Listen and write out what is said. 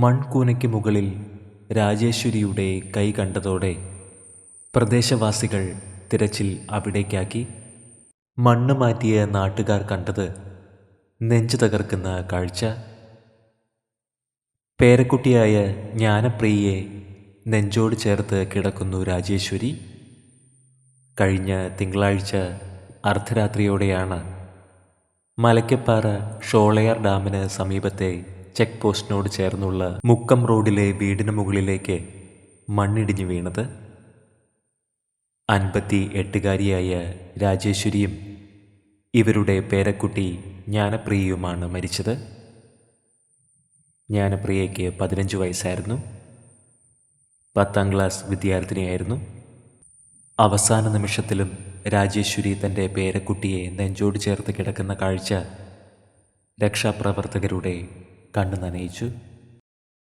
മൺകൂനയ്ക്ക് മുകളിൽ രാജേശ്വരിയുടെ കൈ കണ്ടതോടെ പ്രദേശവാസികൾ തിരച്ചിൽ അവിടേക്കാക്കി മണ്ണ് മാറ്റിയ നാട്ടുകാർ കണ്ടത് നെഞ്ചു തകർക്കുന്ന കാഴ്ച. പേരക്കുട്ടിയായ ജ്ഞാനപ്രിയയെ നെഞ്ചോട് ചേർത്ത് കിടക്കുന്നു രാജേശ്വരി. കഴിഞ്ഞ തിങ്കളാഴ്ച അർദ്ധരാത്രിയോടെയാണ് മലയ്ക്കപ്പാറ ഷോളയാർ ഡാമിന് സമീപത്തെ ചെക്ക് പോസ്റ്റിനോട് ചേർന്നുള്ള മുക്കം റോഡിലെ വീടിന് മുകളിലേക്ക് മണ്ണിടിഞ്ഞു വീണത് അൻപത്തി എട്ടുകാരിയായ രാജേശ്വരിയും ഇവരുടെ പേരക്കുട്ടി ജ്ഞാനപ്രിയയുമാണ് മരിച്ചത്. ജ്ഞാനപ്രിയയ്ക്ക് പതിനഞ്ച് വയസ്സായിരുന്നു. പത്താം ക്ലാസ് വിദ്യാർത്ഥിനിയായിരുന്നു. അവസാന നിമിഷത്തിലും രാജേശ്വരി തന്റെ പേരക്കുട്ടിയെ നെഞ്ചോട് ചേർത്ത് കിടക്കുന്ന കാഴ്ച രക്ഷാപ്രവർത്തകരുടെ കണ്ണു നനയിച്ചു.